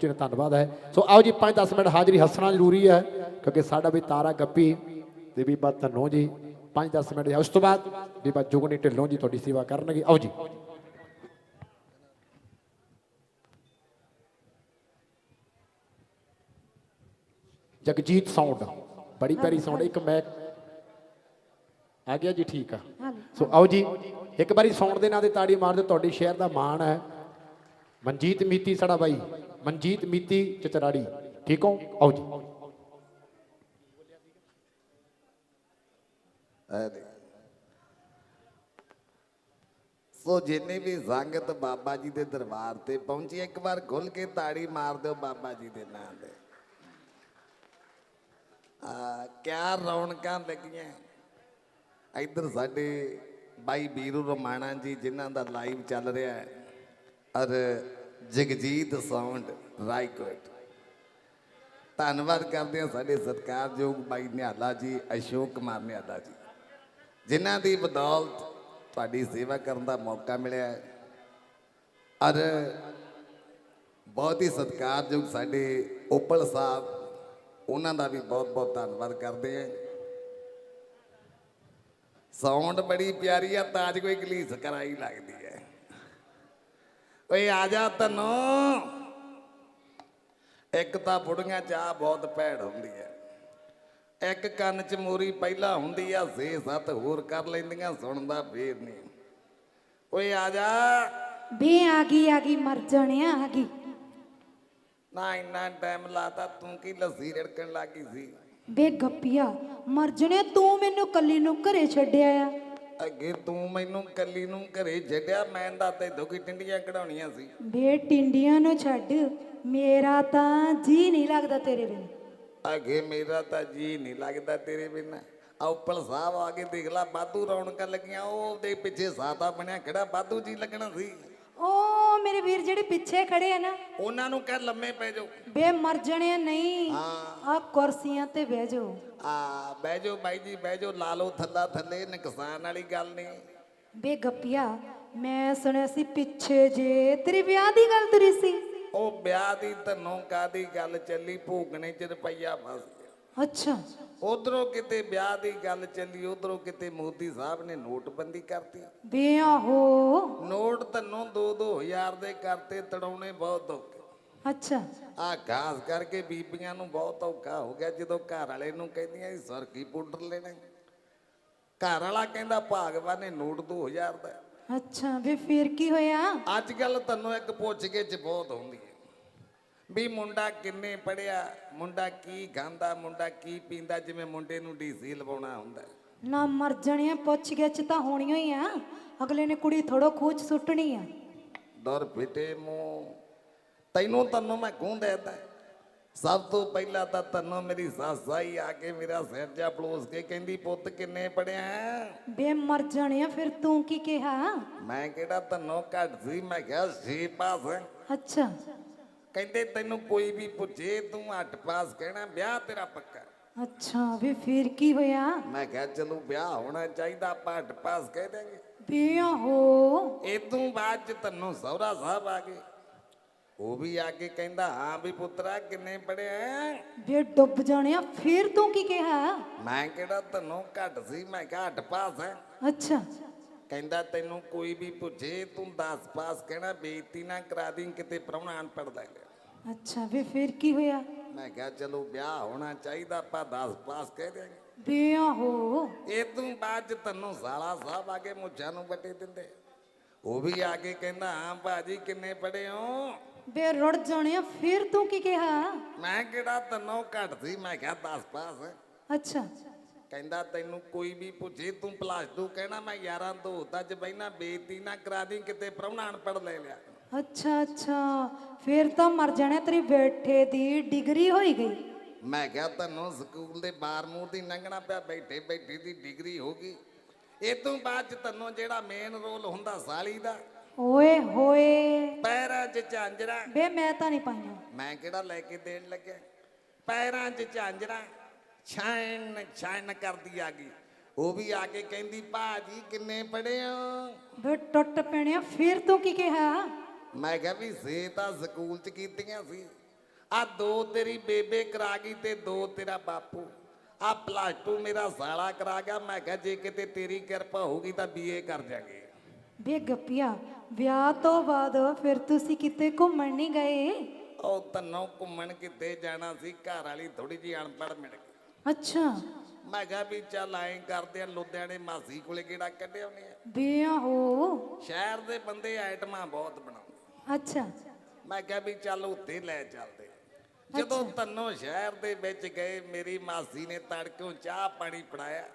ਚਿਰ ਧੰਨਵਾਦ ਹੈ। ਸੋ ਆਓ ਜੀ 5-10 ਮਿੰਟ ਹਾਜ਼ਰੀ ਹੱਸਣਾ ਜ਼ਰੂਰੀ ਹੈ ਕਿਉਂਕਿ ਸਾਡਾ ਵੀ ਤਾਰਾ ਗੱਪੀ ਤੇ ਬੀਬਾ ਧੰਨੋ ਜੀ। 5-10 ਮਿੰਟ ਉਸ ਤੋਂ ਬਾਅਦ ਬੀਬਾ ਜੁਗਨੀ ਢਿੱਲੋਂ ਜੀ ਤੁਹਾਡੀ ਸੇਵਾ ਕਰਨਗੇ। ਆਓ ਜੀ। ਜਗਜੀਤ ਸਾਊਂਡ ਬੜੀ ਪਿਆਰੀ ਸਾਊਂਡ ਇੱਕ ਮੈਂ ਆ ਗਿਆ ਜੀ ਠੀਕ ਆ। ਸੋ ਆਓ ਜੀ ਇੱਕ ਵਾਰੀ ਸਾਊਂਡ ਦੇ ਨਾਂ ਤੇ ਤਾੜੀ ਮਾਰ ਦਿਓ ਤੁਹਾਡੇ ਸ਼ਹਿਰ ਦਾ ਮਾਣ ਹੈ। ਮਨਜੀਤ ਮੀਤੀ ਸਾਡਾ ਬਾਈ। ਮਨਜੀਤ ਮੀਤੀ ਚਚਰਾੜੀ। ਠੀਕ ਹੋ? ਆਓ ਜੀ। ਸੋ ਜਿੰਨੇ ਵੀ ਸੰਗਤ ਬਾਬਾ ਜੀ ਦੇ ਦਰਬਾਰ ਤੇ ਪਹੁੰਚੀ, ਇੱਕ ਵਾਰ ਖੁੱਲ ਕੇ ਤਾੜੀ ਮਾਰ ਦਿਓ ਬਾਬਾ ਜੀ ਦੇ ਨਾਂ ਤੇ। ਆ, ਕਿਆ ਰੌਣਕਾਂ ਲੱਗੀਆਂ। ਇੱਧਰ ਸਾਡੇ ਬਾਈ ਵੀਰੂ ਰਮਾਣਾ ਜੀ, ਜਿਨ੍ਹਾਂ ਦਾ ਲਾਈਵ ਚੱਲ ਰਿਹਾ ਹੈ। ਔਰ ਜਗਜੀਤ ਸਾਊਂਡ ਰਾਈਕੋਟ ਧੰਨਵਾਦ ਕਰਦੇ ਹਾਂ ਸਾਡੇ ਸਤਿਕਾਰਯੋਗ ਬਾਈ ਨਿਹਾਲਾ ਜੀ, ਅਸ਼ੋਕ ਕੁਮਾਰ ਨਿਹਾਲਾ ਜੀ, ਜਿਨ੍ਹਾਂ ਦੀ ਬਦੌਲਤ ਤੁਹਾਡੀ ਸੇਵਾ ਕਰਨ ਦਾ ਮੌਕਾ ਮਿਲਿਆ ਹੈ। ਔਰ ਬਹੁਤ ਹੀ ਸਤਿਕਾਰਯੋਗ ਸਾਡੇ ਉਪਲ ਸਾਹਿਬ, ਉਹਨਾਂ ਦਾ ਵੀ ਬਹੁਤ ਬਹੁਤ ਧੰਨਵਾਦ ਕਰਦੇ ਹਾਂ। ਸਾਊਂਡ ਬੜੀ ਪਿਆਰੀ ਆ, ਤਾਂ ਕੋਈ ਗਲੀਸ ਕਰਾਈ ਲੱਗਦੀ ਹੈ। ਓਏ ਆ ਜਾ ਤਨੋ। ਇੱਕ ਤਾਂ ਬੁੜੀਆਂ ਚਾਹ ਬਹੁਤ ਭੈੜ ਹੁੰਦੀ ਹੈ। ਇੱਕ ਕੰਨ 'ਚ ਮੂਰੀ ਪਹਿਲਾਂ ਹੁੰਦੀ ਆ ਸੇ ਸੱਤ ਹੋਰ ਕਰ ਲੈਂਦੀਆਂ ਸੁਣਦਾ ਫੇਰ ਨਹੀਂ ਓਏ ਆ ਜਾ। ਬੇ ਆ ਗਈ ਆ ਗਈ ਮਰ ਜਾਣਿਆ ਆ ਗਈ। ਨਾ ਇੰਨਾ ਟਾਈਮ ਲਾਤਾ ਤੂੰ ਕੀ ਲੱਸੀ ਰੜਕਣ ਲੱਗੀ ਸੀ? ਬੇ ਗੱਪੀਆ ਮਰ ਜਾਣਿਆ ਤੂੰ ਮੈਨੂੰ ਕੱਲੀ ਨੂੰ ਘਰੇ ਛੱਡਿਆ ਆ। ਅੱਗੇ ਤੂੰ ਮੈਨੂੰ ਕੱਲੀ ਨੂੰ ਘਰੇ ਛੱਡਿਆ ਮੈਂ ਦਾ ਤੇ ਦੁਖੀ ਟਿੰਡੀਆਂ ਕਢਾਉਣੀਆਂ ਸੀ। ਬੇ ਟਿੰਡੀਆਂ ਨੂੰ ਛੱਡ ਮੇਰਾ ਤਾਂ ਜੀ ਨਹੀਂ ਲੱਗਦਾ ਤੇਰੇ ਬਿਨ। ਅੱਗੇ ਮੇਰਾ ਤਾਂ ਜੀ ਨਹੀਂ ਲੱਗਦਾ ਤੇਰੇ ਬਿਨਾਂ। ਆ ਉੱਪਲ ਸਾਹਿਬ ਆ ਕੇ ਦੇਖ ਲਾ ਬਾਦੂ ਰੌਣਕਾਂ ਲੱਗੀਆਂ ਉਹਦੇ ਪਿੱਛੇ ਸਾਤਾ ਬਣਿਆ ਕਿਹੜਾ ਬਾਦੂ ਜੀ ਲੱਗਣਾ ਸੀ। ਮੇਰੇ ਵੀਰ ਜਿਹੜੇ ਪਿੱਛੇ ਖੜੇ ਆ ਨਾ ਉਹਨਾਂ ਨੂੰ ਕਹਿ ਲੰਮੇ ਪੈ ਜਾਓ। ਬੇ ਮਰ ਜਾਣਿਆ ਨਹੀਂ ਹਾਂ। ਆ ਕੁਰਸੀਆਂ ਤੇ ਬਹਿ ਜਾਓ। ਆ ਬਹਿ ਜਾਓ ਬਾਈ ਜੀ ਬਹਿ ਜਾਓ ਲਾ ਲਓ ਥੱਲਾ ਥੱਲੇ ਨੁਕਸਾਨ ਵਾਲੀ ਗੱਲ ਨਹੀਂ। ਬੇ ਗੱਪੀਆ ਮੈਂ ਸੁਣਿਆ ਸੀ ਪਿੱਛੇ ਜੇ ਤੇਰੇ ਵਿਆਹ ਦੀ ਗੱਲ ਤੁਰੀ ਸੀ। ਉਹ ਵਿਆਹ ਦੀ ਧਨੋਂ ਕਾਦੀ ਗੱਲ ਚੱਲੀ ਭੂਗਣੇ ਚ ਰੁਪਈਆ ਫਸ ਅੱਛਾ। ਉਧਰੋਂ ਕਿਤੇ ਵਿਆਹ ਦੀ ਗੱਲ ਚੱਲੀ ਉਧਰੋਂ ਕਿਤੇ ਮੋਦੀ ਸਾਹਿਬ ਨੇ ਨੋਟਬੰਦੀ ਕਰਤੀ। ਬੇ ਆਹੋ ਨੋਟ ਧਨੋਂ 2-2000 ਦੇ ਕਰਤੇ ਤੜਾਉਣੇ ਬਹੁਤ ਔਖੇ। ਅੱਛਾ। ਆ ਖਾਸ ਕਰਕੇ ਬੀਬੀਆਂ ਨੂੰ ਬਹੁਤ ਔਖਾ ਹੋ ਗਿਆ ਜਦੋਂ ਘਰ ਵਾਲੇ ਨੂੰ ਕਹਿੰਦੀਆਂ ਸੀ ਸਰਕੀ ਪਾਊਡਰ ਲੈਣਾ ਘਰ ਵਾਲਾ ਕਹਿੰਦਾ ਭਾਗਵਾਨ ਨੇ ਨੋਟ 2000 ਦਾ ਅੱਛਾ ਵੇ ਫੇਰ ਕੀ ਹੋਇਆ? ਅੱਜ ਕੱਲ ਤੁਹਾਨੂੰ ਇੱਕ ਪੁੱਛ ਕੇ ਚ ਬਹੁਤ ਹੁੰਦੀ ਹੈ। ਵੀ ਮੁੰਡਾ ਕਿੰਨੇ ਪੜਿਆ ਮੁੰਡਾ ਕੀ ਖਾਂਦਾ ਮੁੰਡਾ ਕੀ ਪੀਂਦਾ ਜਿਵੇਂ ਮੁੰਡੇ ਨੂੰ ਡੀਸੀ ਲਵਾਉਣਾ ਹੁੰਦਾ। ਨਾ ਮਰ ਜਣਿਆ ਪੁੱਛ ਗਿੱਛ ਤਾਂ ਹੋਣੀ ਹੋਈ ਆ। ਅਗਲੇ ਨੇ ਕੁੜੀ ਥੋੜੋ ਖੂਚ ਸੁੱਟਣੀ ਆ। ਦਰ ਫਿਟੇ ਮੂੰਹ। ਤੈਨੂੰ ਤੈਨੂੰ ਮੈਂ ਕੂੰ ਦੇਦਾ ਸਭ ਤੋਂ ਪਹਿਲਾਂ ਤਾਂ ਤੈਨੂੰ ਮੇਰੀ ਸੱਸ ਆਈ ਆ ਕੇ ਮੇਰਾ ਸਿਰ ਜਾ ਪਲੋਸ ਕੇ ਕਹਿੰਦੀ ਪੁੱਤ ਕਿੰਨੇ ਪੜਿਆ ਬੇ ਮਰ ਜਣਿਆ ਫਿਰ ਤੂੰ ਕੀ ਕਿਹਾ? ਮੈਂ ਕਿਹੜਾ ਤੈਨੂੰ ਘੱਟ ਸੀ? ਮੈਂ ਕਿਹਾ ਛੇ ਪਾਸ। ਅੱਛਾ। ਕਹਿੰਦੇ ਤੈਨੂੰ ਕੋਈ ਵੀ ਪੁੱਛੇ ਤੂੰ ਅੱਠ ਪਾਸ ਕਹਿਣਾ ਵਿਆਹ ਤੇਰਾ ਪੱਕਾ। ਅੱਛਾ ਵੇ ਫੇਰ ਕੀ ਹੋਇਆ? ਮੈਂ ਕਿਹਾ ਚਲੋ ਵਿਆਹ ਹੋਣਾ ਚਾਹੀਦਾ ਆਪਾਂ ਅੱਠ ਪਾਸ ਕਹਿ ਦਾਂਗੇ ਬੇ ਆਹੋ ਇਦੋਂ ਬਾਅਦ ਚ ਤੈਨੂੰ ਸਹੁਰਾ ਸਾਹਿਬ ਆ ਗਏ। ਉਹ ਵੀ ਆ ਕੇ ਕਹਿੰਦਾ ਹਾਂ ਵੀ ਪੁੱਤਰਾ ਕਿੰਨੇ ਪੜਿਆ ਬੇ ਡੁੱਬ ਜਾਣਿਆ ਫੇਰ ਤੂੰ ਕੀ ਕਿਹਾ? ਮੈਂ ਕਿਹੜਾ ਤੈਨੂੰ ਘੱਟ ਸੀ ਮੈਂ ਕਿਹਾ ਅੱਠ ਪਾਸ ਹੈ। ਅੱਛਾ। ਕਹਿੰਦਾ ਤੈਨੂੰ ਕੋਈ ਵੀ ਪੁੱਛੇ ਤੂੰ 10 ਪਾਸ ਕਹਿਣਾ ਬੇਇੱਜ਼ਤੀ ਨਾ ਕਰਾ ਦੀ ਕਿਤੇ ਪ੍ਰਾਹੁਣਾ ਅਨਪੜ੍ਹ ਲੈ ਗਿਆ ਅੱਛਾ ਵੇ ਫੇਰ ਕੀ ਹੋਇਆ? ਮੈਂ ਕਿਹਾ ਚਲੋ ਵਿਆਹ ਹੋਣਾ ਚਾਹੀਦਾ ਆਪਾਂ 10 ਪਾਸ ਕਹਿ ਦਿਆਂਗੇ। ਬੇ ਆਹੋ ਇਹ ਤੋਂ ਬਾਅਦ 'ਚ ਤੈਨੂੰ ਸਾਲਾ ਸਾਹਿਬ ਆ ਕੇ ਮੁੱਛਾਂ ਨੂੰ ਵੱਟੇ ਦਿੰਦੇ। ਉਹ ਵੀ ਆ ਕੇ ਕਹਿੰਦਾ ਹਾਂ ਬਾਜੀ ਕਿੰਨੇ ਪੜੇ ਹੋ? ਬੇ ਰੁੜ ਜਾਣਿਆ ਫੇਰ ਤੂੰ ਕੀ ਕਿਹਾ? ਮੈਂ ਕਿਹੜਾ ਤੈਨੂੰ ਘੱਟ ਸੀ ਮੈਂ ਕਿਹਾ 10 ਪਾਸ। ਅੱਛਾ। ਕਹਿੰਦਾ ਤੈਨੂੰ ਕੋਈ ਵੀ ਪੁੱਛੇ ਤੂੰ ਪਲਾਸ ਟੂ ਕਹਿਣਾ ਮੈਂ 11 ਤੋਂ ਤੱਜ ਬੈਨਾ ਬੇਇੱਜ਼ਤੀ ਨਾ ਕਰਾ ਦੀ ਕਿਤੇ ਪ੍ਰਾਹੁਣਾ ਅਨਪੜ੍ਹ ਲੈ ਲਿਆ। ਅੱਛਾ ਅੱਛਾ ਫੇਰ ਤਾਂ ਮਰ ਜਾਣਾ ਤੇਰੀ ਬੈਠੇ ਦੀ ਡਿਗਰੀ ਹੋਈ ਗਈ। ਮੈਂ ਕਿਹਾ ਤੈਨੂੰ ਸਕੂਲ ਦੇ ਬਾਰ ਮੂੰਹ ਦੀ ਲੰਘਣਾ ਪਿਆ ਬੈਠੇ ਬੈਠੇ ਦੀ ਡਿਗਰੀ ਹੋ ਗਈ। ਇਹ ਤੋਂ ਬਾਅਦ ਚ ਤੈਨੂੰ ਜਿਹੜਾ ਮੇਨ ਰੋਲ ਹੁੰਦਾ ਸਾਲੀ ਦਾ। ਓਏ ਹੋਏ। ਪੈਰਾਂ 'ਚ ਝਾਂਜਰਾ। ਬੇ ਮੈਂ ਤਾਂ ਨਹੀਂ ਪਾਈਆਂ। ਮੈਂ ਕਿਹੜਾ ਲੈ ਕੇ ਦੇਣ ਲੱਗਿਆ? ਪੈਰਾਂ 'ਚ ਝਾਂਜਰਾ। ਛਾਣ ਛਾਣ ਕਰਦੀ ਆ ਗਈ। ਉਹ ਵੀ ਆ ਕੇ ਕਹਿੰਦੀ ਭਾਜੀ ਕਿੰਨੇ ਪੜੇ ਹੋ ਬੇ ਟੁੱਟ ਪੈਣਿਆ ਫੇਰ ਤੂੰ ਕੀ ਕਿਹਾ? ਮੈਂ ਕਿਹਾ ਵੀ ਸੇ ਤਾਂ ਸਕੂਲ 'ਚ ਕੀਤੀਆਂ ਸੀ। ਆ ਦੋ ਤੇਰੀ ਬੇਬੇ ਕਰਾ ਗਈ ਤੇ ਦੋ ਤੇਰਾ ਬਾਪੂ। ਆ ਪਲੱਸ 2 ਮੇਰਾ ਸਾਲਾ ਕਰਾ ਗਿਆ। ਮੈਂ ਕਿਹਾ ਜੇ ਕਿਤੇ ਤੇਰੀ ਕਿਰਪਾ ਹੋਊਗੀ ਤਾਂ ਬੀਏ ਕਰ ਜਾਗੇ ਬੇ ਗੱਪੀਆ ਵਿਆਹ ਤੋਂ ਬਾਅਦ ਫਿਰ ਤੁਸੀਂ ਕਿਤੇ ਘੁੰਮਣ ਨਹੀਂ ਗਏ? ਉਹ ਤਨੋਂ ਘੁੰਮਣ ਕਿਤੇ ਜਾਣਾ ਸੀ ਘਰ ਵਾਲੀ ਥੋੜੀ ਜੀ ਅਨਪੜ੍ਹ ਮਿਲ ਗਈ। ਅੱਛਾ। ਮੈਂ ਕਿਹਾ ਵੀ ਚੱਲ ਐਂ ਕਰਦੇ ਆ ਲੁਧਿਆਣੇ ਮਾਸੀ ਕੋਲੇ ਕਿਹੜਾ ਕੱਢਿਆ ਉਹਨੇ। ਬੇ ਆਹੋ ਸ਼ਹਿਰ ਦੇ ਬੰਦੇ ਆਈਟਮਾਂ ਬਹੁਤ ਬਣਾਉਂਦੇ। ਅੱਛਾ। ਮੈਂ ਕਿਹਾ ਵੀ ਚੱਲ ਉੱਤੇ ਲੈ ਚੱਲਦੇ। ਜਦੋਂ ਤੰਨੋ ਸ਼ਹਿਰ ਦੇ ਵਿੱਚ ਗਏ ਮੇਰੀ ਮਾਸੀ ਨੇ ਤੜਕਿਓਂ ਚਾਹ ਪਾਣੀ ਫੜਾਇਆ।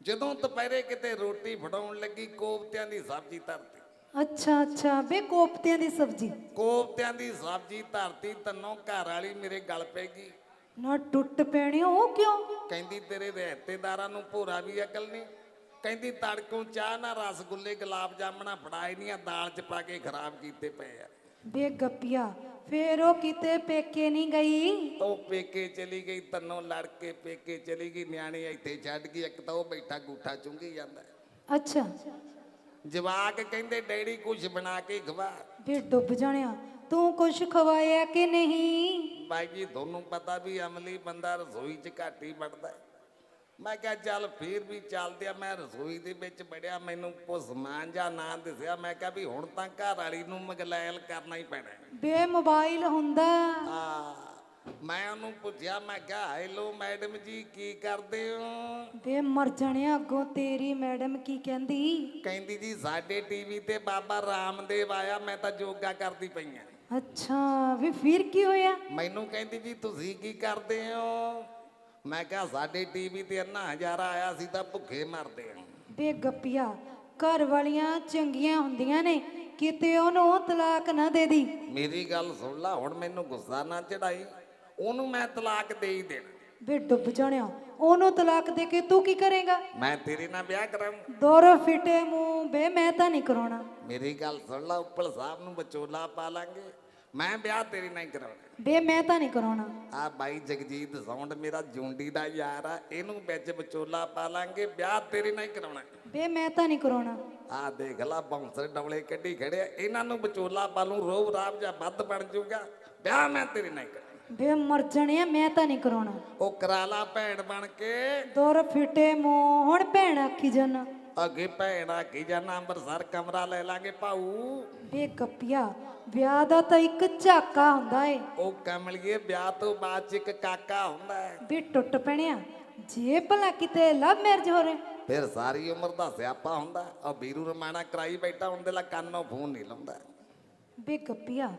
ਜਦੋਂ ਦੁਪਹਿਰੇ ਕਿਤੇ ਰੋਟੀ ਫੜਾਉਣ ਲੱਗੀ ਕੋਫਤਿਆਂ ਦੀ ਸਬਜ਼ੀ ਧਰਤੀ। ਅੱਛਾ ਅੱਛਾ। ਬੇ ਕੋਫਤਿਆਂ ਦੀ ਸਬਜ਼ੀ। ਕੋਫਤਿਆਂ ਦੀ ਸਬਜ਼ੀ ਧਰਤੀ ਤੰਨੋ ਘਰ ਵਾਲੀ ਮੇਰੇ ਗਲ ਪੈ ਗਈ। ਨਾ ਟੁੱਟ ਪੈਣੀ ਉਹ ਕਿਉਂ? ਕਹਿੰਦੀ ਤੇਰੇ ਰਿਸ਼ਤੇਦਾਰਾਂ ਨੂੰ ਭੋਰਾ ਵੀ ਅਕਲ ਨਹੀਂ। ਕਹਿੰਦੀ ਤੜਕੋਂ ਚਾਹ ਨਾ ਰਸਗੁੱਲੇ ਗੁਲਾਬ ਜਾਮਣਾ ਫੜਾਏ ਨਹੀਂ ਆ ਦਾਲ ਚ ਪਾ ਕੇ ਖਰਾਬ ਕੀਤੇ ਪਏ ਆ। ਬੇ ਗੱਪੀਆ ਫੇਰ ਉਹ ਕਿਤੇ ਪੇਕੇ ਨਹੀਂ ਗਈ? ਉਹ ਪੇਕੇ ਚਲੀ ਗਈ ਤੰਨੋਂ ਲੜ ਕੇ ਪੇਕੇ ਚਲੀ ਗਈ ਨਿਆਣੇ ਇੱਥੇ ਛੱਡ ਗਈ ਇੱਕ ਤਾਂ ਉਹ ਬੈਠਾ ਗੂਠਾ ਚੁੰਗੀ ਜਾਂਦਾ। ਅੱਛਾ। ਜਵਾਕ ਕਹਿੰਦੇ ਡੈਡੀ ਕੁਝ ਬਣਾ ਕੇ ਖਵਾ। ਬੇ ਡੁੱਬ ਜਾਣਿਆ। ਤੂੰ ਕੁਛ ਖਵਾਇਆ ਕਿ ਨਹੀਂ? ਬਾਈ ਜੀ ਤੁਹਾਨੂੰ ਪਤਾ ਵੀ ਅਮਲੀ ਬੰਦਾ ਰਸੋਈ 'ਚ ਘੱਟ ਹੀ ਵੜਦਾ ਹੈ। ਮੈਂ ਕਿਹਾ ਚੱਲ ਫੇਰ ਵੀ ਚੱਲਦੇ ਆ। ਮੈਂ ਰਸੋਈ ਦੇ ਵਿੱਚ ਵੜਿਆ ਮੈਨੂੰ ਕੋ ਸਮਾਨ ਜਾਂ ਨਾਂ ਦਿਸਿਆ। ਮੈਂ ਕਿਹਾ ਵੀ ਹੁਣ ਤਾਂ ਘਰ ਵਾਲੀ ਨੂੰ ਮਗਲੈਲ ਕਰਨਾ ਹੀ ਪੈਣਾ ਹੈ। ਬੇ ਮੋਬਾਈਲ ਹੁੰਦਾ। ਆ ਮੈਂ ਉਹਨੂੰ ਪੁੱਛਿਆ ਮੈਂ ਕਿਹਾ ਹੈਲੋ ਮੈਡਮ ਜੀ ਕੀ ਕਰਦੇ ਹੋ? ਬੇ ਮਰ ਜਾਣਿਆ ਅੱਗੋਂ ਤੇਰੀ ਮੈਡਮ ਕੀ ਕਹਿੰਦੀ? ਕਹਿੰਦੀ ਜੀ ਸਾਡੇ ਟੀਵੀ ਤੇ ਬਾਬਾ ਰਾਮਦੇਵ ਆਇਆ ਮੈਂ ਤਾਂ ਯੋਗਾ ਕਰਦੀ ਪਈ ਆ ਅੱਛਾ ਵੀ ਫਿਰ ਕੀ ਹੋਇਆ? ਮੈਨੂੰ ਕਹਿੰਦੀ ਜੀ ਤੁਸੀਂ ਕੀ ਕਰਦੇ ਹੋ? ਮੈਂ ਕਿਹਾ ਸਾਡੇ ਟੀਵੀ ਤੇ ਅੰਨਾ ਹਜ਼ਾਰਾ ਆਇਆ ਸੀ ਤਾਂ ਭੁੱਖੇ ਮਰਦੇ ਆ ਬੇ ਗੱਪੀਆ ਘਰ ਵਾਲੀਆਂ ਚੰਗੀਆਂ ਹੁੰਦੀਆਂ ਨੇ ਕਿਤੇ ਉਹਨੂੰ ਤਲਾਕ ਨਾ ਦੇ ਦੀ। ਮੇਰੀ ਗੱਲ ਸੁਣ ਲਾ ਹੁਣ ਮੈਨੂੰ ਗੁੱਸਾ ਨਾ ਚੜਾਈ ਉਹਨੂੰ ਮੈਂ ਤਲਾਕ ਦੇ ਹੀ ਦੇਣਾ। ਬੇ ਡੁੱਬ ਜਾਣਿਆ ਉਹਨੂੰ ਤਲਾਕ ਦੇ ਕੇ ਤੂੰ ਕੀ ਕਰੇਗਾ? ਮੈਂ ਤੇਰੇ ਨਾਲ ਵਿਆਹ ਕਰਾਉਂ ਦੋਰੋ ਫਿੱਟੇ ਮੂੰਹ ਬੇ ਮੈਂ ਤਾਂ ਨਹੀਂ ਕਰਾਉਣਾ। ਮੇਰੀ ਗੱਲ ਸੁਣ ਲਾ ਉੱਪਲ ਸਾਹਿਬ ਨੂੰ ਵਿਚੋਲਾ ਪਾ ਲਾਂਗੇ। ਮੈਂ ਵਿਆਹ ਤੇਰੇ ਨਾਲ ਹੀ ਕਰਾਉਣਾ। ਬੇ ਮੈਂ ਤਾਂ ਨਹੀਂ ਕਰਾਉਣਾ। ਆ ਬਾਈ ਜਗਜੀਤ ਸੌਂਡ ਮੇਰਾ ਜੁੰਡੀ ਦਾ ਯਾਰ ਆ ਇਹਨੂੰ ਵਿੱਚ ਵਿਚੋਲਾ ਪਾ ਲਾਂਗੇ ਵਿਆਹ ਤੇਰੇ ਨਾਲ ਹੀ ਕਰਾਉਣਾ। ਬੇ ਮੈਂ ਤਾਂ ਨਹੀਂ ਕਰਾਉਣਾ। ਆ ਦੇਖ ਲਾ ਬਾਉਂਸਰ ਡਬਲੇ ਕੱਢੀ ਖੜਿਆ ਇਹਨਾਂ ਨੂੰ ਵਿਚੋਲਾ ਪਾ ਲੂੰ ਰੋਬ ਰਾਬ ਜਾਂ ਵੱਧ ਬਣ ਜਾਊਗਾ ਵਿਆਹ ਮੈਂ ਤੇਰੇ ਨਾਲ ਹੀ ਕਰਾਉਣਾ। ਬੇ ਮਰ ਜਾਣਿਆ ਮੈਂ ਤਾਂ ਨਹੀਂ ਕਰਾਉਣਾ। ਉਹ ਕਰਾ ਲਾ ਭੈਣ ਬਣ ਕੇ। ਦੋਰ ਫਿੱਟੇ ਮੂੰਹ ਹੁਣ ਭੈਣ ਆਖੀ ਜਾਨਾ। ਅੱਗੇ ਭੈਣ ਆ ਕੀ ਜਾਣਾ ਅੰਮ੍ਰਿਤਸਰ ਕਮਰਾ ਲੈ ਲਾਂਗੇ ਭਾਊ। ਬੇ ਗੱਪੀਆ ਵਿਆਹ ਦਾ ਤਾਂ ਇੱਕ ਝਾਕਾ ਹੁੰਦਾ ਏ। ਉਹ ਕਮਲੀਏ ਵਿਆਹ ਤੋਂ ਬਾਅਦ ਚ ਇੱਕ ਕਾਕਾ ਹੁੰਦਾ ਹੈ ਵੀ ਟੁੱਟ ਪੈਣਿਆ ਜੇ ਭਲਾ ਕਿਤੇ ਲਵ ਮੈਰਿਜ ਹੋ ਰਿਹਾ ਫਿਰ ਸਾਰੀ ਉਮਰ ਦਾ ਸਿਆਪਾ ਹੁੰਦਾ। ਆ ਵੀਰੂ ਰਮਾਣਾ ਕਰਾਈ ਬੈਠਾ ਹੁੰਦੇ ਲਾ ਕੰਨੋਂ ਫੋਨ ਨਹੀਂ ਲਾਉਂਦਾ। ਬੇ ਗੱਪੀਆ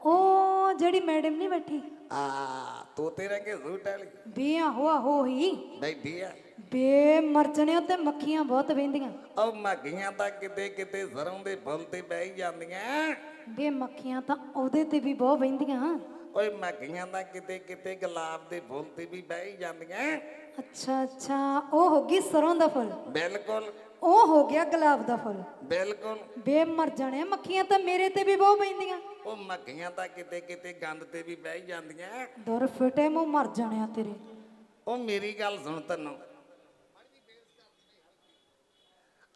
ਉਹ ਜਿਹੜੀ ਮੈਡਮ ਨਹੀਂ ਬੈਠੀ। ਆ ਤੋਤੇ ਰੰਗੇ ਸੂਟ ਵਾਲੀ। ਬੇ ਆਹੋ ਆਹੋ ਹੀ। ਬੈਠੀ ਆ ਬੇ ਮਰ ਜਾਣਿਆ ਤੇ ਮੱਖੀਆਂ ਬਹੁਤ ਵਹਿੰਦੀਆਂ ਉਹ ਮੱਗੀਆਂ ਤਾਂ ਕਿਤੇ ਕਿਤੇ ਸਰੋਂ ਦੇ ਫੁੱਲ ਤੇ ਬਹਿ ਹੀ ਜਾਂਦੀਆਂ। ਬੇ ਮੱਖੀਆਂ ਤਾਂ ਉਹਦੇ ਤੇ ਵੀ ਬਹੁਤ ਵਹਿੰਦੀਆਂ ਓਏ ਮੱਗੀਆਂ ਤਾਂ ਕਿਤੇ ਕਿਤੇ ਗੁਲਾਬ ਦੇ ਫੁੱਲ ਤੇ ਵੀ ਬਹਿ ਹੀ ਜਾਂਦੀਆਂ। ਅੱਛਾ ਅੱਛਾ ਉਹ ਹੋ ਗਈ ਸਰੋਂ ਦਾ ਫੁੱਲ। ਬਿਲਕੁਲ। ਉਹ ਹੋ ਗਿਆ ਗੁਲਾਬ ਦਾ ਫੁੱਲ। ਬਿਲਕੁਲ। ਬੇ ਮਰ ਜਾਣੇ ਮੱਖੀਆਂ ਤਾਂ ਮੇਰੇ ਤੇ ਵੀ ਬਹੁਤ ਬੈਂਦੀਆਂ ਉਹ ਮੱਗੀਆਂ ਤਾਂ ਕਿਤੇ ਕਿਤੇ ਗੰਦ ਤੇ ਵੀ ਬਹਿ ਹੀ ਜਾਂਦੀਆਂ। ਦੁਰ ਫਿਟੇ ਮੂੰਹ ਮਰ ਜਾਣਿਆ ਤੇਰੇ। ਉਹ ਮੇਰੀ ਗੱਲ ਸੁਣ ਤੈਨੂੰ।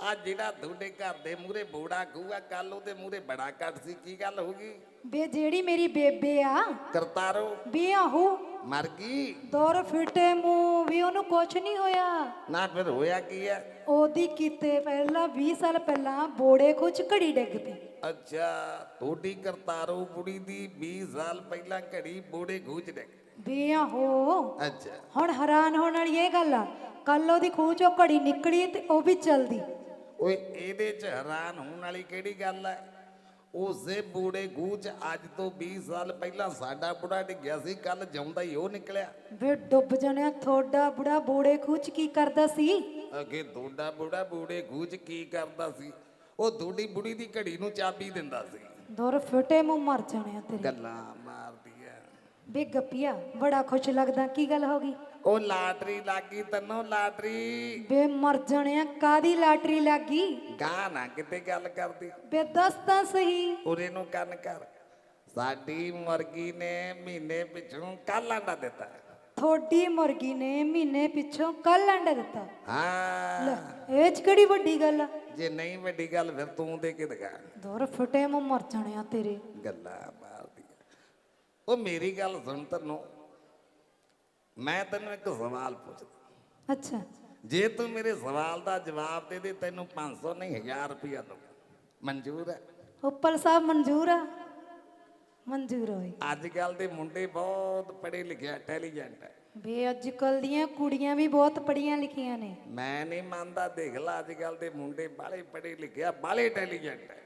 ਆ ਜਿਹੜਾ ਤੁਹਾਡੇ ਘਰ ਦੇ ਮੂਹਰੇ ਬੋੜਾ ਖੂਆ ਕੱਲ ਉਹਦੇ ਮੂਹਰੇ ਬੜਾ ਕੱਟ ਸੀ ਕੀ ਗੱਲ ਹੋ ਗਈ? ਬੇ ਜਿਹੜੀ ਮੇਰੀ ਬੇਬੇ ਆ ਕਰਤਾਰੋ। ਬੇ ਆਹੋ ਮਰ ਗਈ? ਦੁਰ ਫਿਟੇ ਮੂੰਹ ਵੀ ਉਹਨੂੰ ਕੁਛ ਨਹੀਂ ਹੋਇਆ। ਨਾ ਫਿਰ ਹੋਇਆ ਕੀ ਹੈ ਉਹਦੀ ਕੀਤੇ ਪਹਿਲਾਂ 20 ਸਾਲ ਪਹਿਲਾਂ ਬੋੜੇ ਕੁਝ ਘੜੀ ਡਿੱਗ ਪਈ। ਅੱਛਾ ਤੁਹਾਡੀ ਕਰਤਾਰੋ ਕੁੜੀ ਦੀ 20 ਸਾਲ ਪਹਿਲਾਂ ਘੜੀ ਬੋੜੇ ਖੂਚ ਡੇ ਬੇ ਆਹੋ ਅੱਛਾ। ਹੁਣ ਹੈਰਾਨ ਹੋਣ ਵਾਲੀ ਇਹ ਗੱਲ ਆ ਕੱਲ ਉਹਦੀ ਖੂਹ ਚੋਂ ਘੜੀ ਨਿਕਲੀ ਤੇ ਉਹ ਵੀ ਚਲਦੀ। ਓਏ ਇਹਦੇ ਚ ਹੈਰਾਨ ਹੋਣ ਵਾਲੀ ਕਿਹੜੀ ਗੱਲ ਹੈ ਉਸੇ ਬੂੜੇ ਗੂਚ ਅੱਜ ਤੋਂ 20 ਸਾਲ ਪਹਿਲਾਂ ਸਾਡਾ ਬੁੜਾ ਡਿੱਗਿਆ ਸੀ ਕੱਲ ਜਿਉਂਦਾ ਹੀ ਉਹ ਨਿਕਲਿਆ। ਵੇ ਡੁੱਬ ਜਾਣਿਆ ਥੋੜਾ ਬੁੜਾ ਬੋੜੇ ਖੂਹ ਚ ਕੀ ਕਰਦਾ ਸੀ? ਅਗੇ ਤੁਹਾਡਾ ਬੁੜਾ ਬੂੜੇ ਗੂਚ ਕੀ ਕਰਦਾ ਸੀ? ਉਹ ਤੁਹਾਡੀ ਬੁੜੀ ਦੀ ਘੜੀ ਨੂੰ ਚਾਬੀ ਦਿੰਦਾ ਸੀ। ਦੁਰ ਫਿਟੇ ਮੂੰਹ ਮਰ ਜਾਣਿਆ ਤੇਰੇ। ਗੱਲਾਂ ਮਾਰਦੀ ਐ। ਬੇ ਗੱਪੀਆ ਬੜਾ ਖੁਸ਼ ਲੱਗਦਾ ਕੀ ਗੱਲ ਹੋ ਗਈ? ਉਹ ਲਾਟਰੀ ਲੱਗੀ ਤੈਨੂੰ ਲਾਟਰੀ। ਬੇ ਮਰ ਜਾਣਿਆ ਕਾਦੀ ਲਾਟਰੀ ਲੱਗੀ ਗਾਂ ਨਾ ਕਿਤੇ ਗੱਲ ਕਰਦੀ। ਬੇ ਦੱਸ ਤਾਂ ਸਹੀ। ਉਰੇ ਨੂੰ ਕੰਨ ਕਰ। ਸਾਡੀ ਮੁਰਗੀ ਨੇ ਮਹੀਨੇ ਪਿੱਛੋਂ ਕੱਲ ਆਂਡਾ ਦਿੱਤਾ। ਥੋੜੀ ਮੁਰਗੀ ਨੇ ਮਹੀਨੇ ਪਿੱਛੋਂ ਕੱਲ ਅੰਡਾ ਦਿੱਤਾ। ਹਾਂ। ਲੈ ਇਹ ਚ ਕਿਹੜੀ ਵੱਡੀ ਗੱਲ ਆ? ਜੇ ਨਹੀਂ ਵੱਡੀ ਗੱਲ ਫਿਰ ਤੂੰ ਦੇ ਕੇ ਦਿਖਾ। ਦੁਰ ਫਿਟੇ ਮੂੰਹ ਮਰ ਜਾਣਿਆ ਤੇਰੇ। ਗੱਲਾਂ ਮਾਰਦੀ ਉਹ ਮੇਰੀ ਗੱਲ ਸੁਣ ਤੈਨੂੰ। ਮੈਂ ਤੈਨੂੰ ਇੱਕ ਸਵਾਲ ਪੁੱਛਦਾ। ਅੱਛਾ। ਜੇ ਤੂੰ ਮੇਰੇ ਸਵਾਲ ਦਾ ਜਵਾਬ ਦੇ ਦੇ ਤੈਨੂੰ 500 ਨਹੀਂ 1000 ਰੁਪਇਆ ਦਊਂ ਮਨਜ਼ੂਰ ਹੈ? ਉੱਪਰ ਸਾਹਿਬ ਮਨਜ਼ੂਰ ਆ। ਮਨਜ਼ੂਰ ਹੋਈ ਅੱਜ ਕੱਲ ਦੇ ਮੁੰਡੇ ਬਹੁਤ ਪੜ੍ਹੇ ਲਿਖੇ ਇੰਟੈਲੀਜੈਂਟ ਹੈ ਬੇ ਅੱਜ ਕੱਲ ਦੀਆਂ ਕੁੜੀਆਂ ਵੀ ਬਹੁਤ ਪੜੀਆਂ ਲਿਖੀਆਂ ਨੇ। ਮੈਂ ਨਹੀਂ ਮੰਨਦਾ ਦੇਖ ਲਾ ਅੱਜ ਕੱਲ ਦੇ ਮੁੰਡੇ ਬਾਲੇ ਪੜ੍ਹੇ ਲਿਖੇ ਆ ਬਾਲੇ ਇੰਟੈਲੀਜੈਂਟ ਹੈ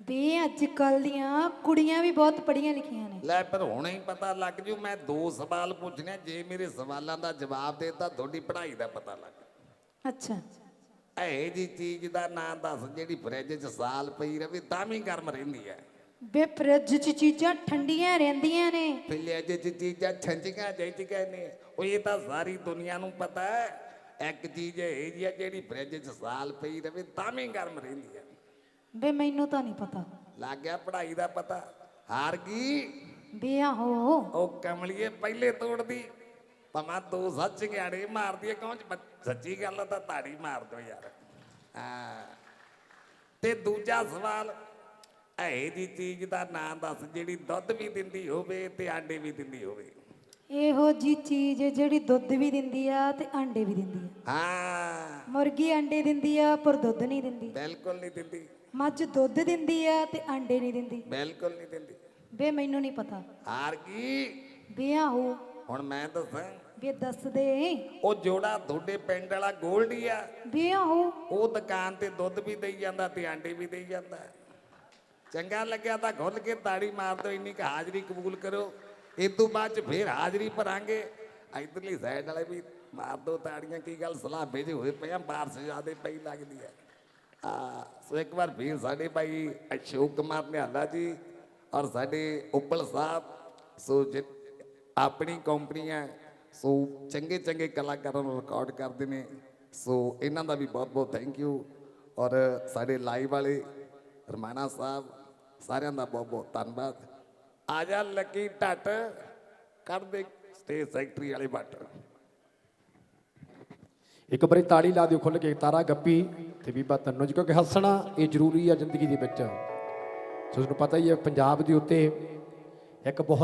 ਬੇ ਅੱਜ ਕੱਲ ਦੀਆਂ ਕੁੜੀਆਂ ਵੀ ਬਹੁਤ ਪੜੀਆਂ ਲਿਖੀਆਂ ਨੇ। ਲੈ ਪਰ ਹੁਣੇ ਹੀ ਪਤਾ ਲੱਗ ਜੂ ਮੈਂ ਦੋ ਸਵਾਲ ਪੁੱਛਣੇ ਜੇ ਮੇਰੇ ਸਵਾਲਾਂ ਦਾ ਜਵਾਬ ਦੇ ਤਾਂ ਤੁਹਾਡੀ ਪੜ੍ਹਾਈ ਦਾ ਪਤਾ ਲੱਗ ਅੱਛਾ। ਇਹ ਜੀ ਚੀਜ਼ ਦਾ ਨਾਂ ਦੱਸ ਜਿਹੜੀ ਫਰਿੱਜ 'ਚ ਸਾਲ ਪਈ ਰਵੇ ਤਾਂ ਵੀ ਗਰਮ ਰਹਿੰਦੀ ਹੈ ਬੇ ਫਰਿੱਜ 'ਚ ਚੀਜ਼ਾਂ ਠੰਡੀਆਂ ਰਹਿੰਦੀਆਂ ਨੇ। ਫਰਿੱਜ 'ਚ ਚੀਜ਼ਾਂ ਠੰਡੀਆਂ ਜਾਈਆਂ ਨੇ। ਉਹ ਇਹ ਤਾਂ ਸਾਰੀ ਦੁਨੀਆ ਨੂੰ ਪਤਾ ਹੈ। ਇੱਕ ਚੀਜ਼ ਇਹ ਜੀ ਜਿਹੜੀ ਫਰਿੱਜ 'ਚ ਸਾਲ ਪਈ ਰਵੇ ਤਾਂ ਵੀ ਗਰਮ ਰਹਿੰਦੀ ਹੈ। ਬੇ ਮੈਨੂੰ ਤਾਂ ਨਹੀਂ ਪਤਾ। ਲੱਗ ਗਿਆ ਪੜ੍ਹਾਈ ਦਾ ਪਤਾ। ਹਾਰ ਗਈ। ਬੇ ਆਹੋ। ਉਹ ਕਮਲੀਏ ਪਹਿਲੇ ਤੋੜਦੀ। ਪਮਾ ਦੋ ਸੱਚ ਗਿਆੜੇ ਮਾਰਦੀ ਹੈ ਕੌਣ ਸੱਚੀ ਗੱਲ ਤਾਂ ਤਾੜੀ ਮਾਰ ਦੋ ਯਾਰ। ਹਾਂ। ਤੇ ਦੂਜਾ ਸਵਾਲ ਇਹ ਜੀ ਚੀਜ਼ ਦਾ ਨਾਂ ਦੱਸ ਜਿਹੜੀ ਦੁੱਧ ਵੀ ਦਿੰਦੀ ਹੋਵੇ ਤੇ ਆਂਡੇ ਵੀ ਦਿੰਦੀ ਹੋਵੇ। ਇਹੋ ਜੀ ਚੀਜ਼ ਜਿਹੜੀ ਦੁੱਧ ਵੀ ਦਿੰਦੀ ਆ ਤੇ ਆਂਡੇ ਵੀ ਦਿੰਦੀ ਆ। ਹਾਂ। ਮੁਰਗੀ ਆਂਡੇ ਦਿੰਦੀ ਆ ਪਰ ਦੁੱਧ ਨਹੀਂ ਦਿੰਦੀ। ਬਿਲਕੁਲ ਨਹੀਂ ਦਿੰਦੀ। ਮੱਝ ਦੁੱਧ ਦਿੰਦੀ ਆ ਤੇ ਆਂਡੇ ਨਹੀਂ ਦਿੰਦੀ। ਬਿਲਕੁਲ ਨਹੀਂ ਦਿੰਦੀ। ਬੇ ਮੈਨੂੰ ਨਹੀਂ ਪਤਾ। ਹਾਰ ਗਈ। ਬੇ ਆਹੋ ਹੁਣ ਮੈਂ ਦੱਸਾਂ ਬੇ ਦੱਸ ਦੇ। ਉਹ ਜੋੜਾ ਤੁਹਾਡੇ ਪਿੰਡ ਵਾਲਾ ਗੋਲਡੀ ਆ। ਬੇ ਆਹੋ ਉਹ ਦੁਕਾਨ ਤੇ ਦੁੱਧ ਵੀ ਦੇਈ ਜਾਂਦਾ ਤੇ ਆਂਡੇ ਵੀ ਦੇਈ ਜਾਂਦਾ। ਚੰਗਾ ਲੱਗਿਆ ਤਾਂ ਖੁੱਲ ਕੇ ਤਾੜੀ ਮਾਰ ਦਿਓ ਇੰਨੀ ਕੁ ਹਾਜ਼ਰੀ ਕਬੂਲ ਕਰੋ ਇਸ ਤੋਂ ਬਾਅਦ ਚ ਫੇਰ ਹਾਜ਼ਰੀ ਭਰਾਂਗੇ ਇਧਰਲੀ ਸਾਈਡ ਵਾਲੇ ਵੀ ਮਾਰ ਦੋ ਤਾੜੀਆਂ ਕੀ ਗੱਲ ਸਲਾਬੇ ਜਿਹੇ ਹੋਏ ਪਏ ਆ ਬਾਰਸ ਜ਼ਿਆਦੇ ਪਈ ਲੱਗਦੀ ਹੈ ਆ ਸੋ ਇੱਕ ਵਾਰ ਫੇਰ ਸਾਡੇ ਭਾਈ ਅਸ਼ੋਕ ਕੁਮਾਰ ਨਿਹਾਲਾ ਜੀ ਔਰ ਸਾਡੇ ਉੱਪਲ ਸਾਹਿਬ ਸੋ ਜਿ- ਆਪਣੀ ਕੰਪਨੀ ਹੈ ਸੋ ਚੰਗੇ ਚੰਗੇ ਕਲਾਕਾਰਾਂ ਨੂੰ ਰਿਕਾਰਡ ਕਰਦੇ ਨੇ ਸੋ ਇਹਨਾਂ ਦਾ ਵੀ ਬਹੁਤ ਬਹੁਤ ਥੈਂਕ ਯੂ ਔਰ ਸਾਡੇ ਲਾਈਵ ਵਾਲੇ ਰਮਾਣਾ ਸਾਹਿਬ ਸਾਰਿਆਂ ਦਾ ਬਹੁਤ ਬਹੁਤ ਧੰਨਵਾਦ। ਆ ਜਾ ਲੱਕੀ ਢੱਟ, ਕੱਢ ਦੇ ਸਟੇਜ ਸੈਕਟਰੀ ਵਾਲੇ ਬੱਟ ਇੱਕ ਵਾਰੀ ਤਾੜੀ ਲਾ ਦਿਓ ਖੁੱਲ ਕੇ, ਤਾਰਾ ਗੱਪੀ ਤੇ ਬੀਬਾ ਤੰਨੂ ਜੀ ਕਿਉਂਕਿ ਹੱਸਣਾ ਇਹ ਜ਼ਰੂਰੀ ਆ ਜ਼ਿੰਦਗੀ ਦੇ ਵਿੱਚ। ਸੋ ਤੁਹਾਨੂੰ ਪਤਾ ਹੀ ਹੈ ਪੰਜਾਬ ਦੇ ਉੱਤੇ ਇੱਕ ਬਹੁਤ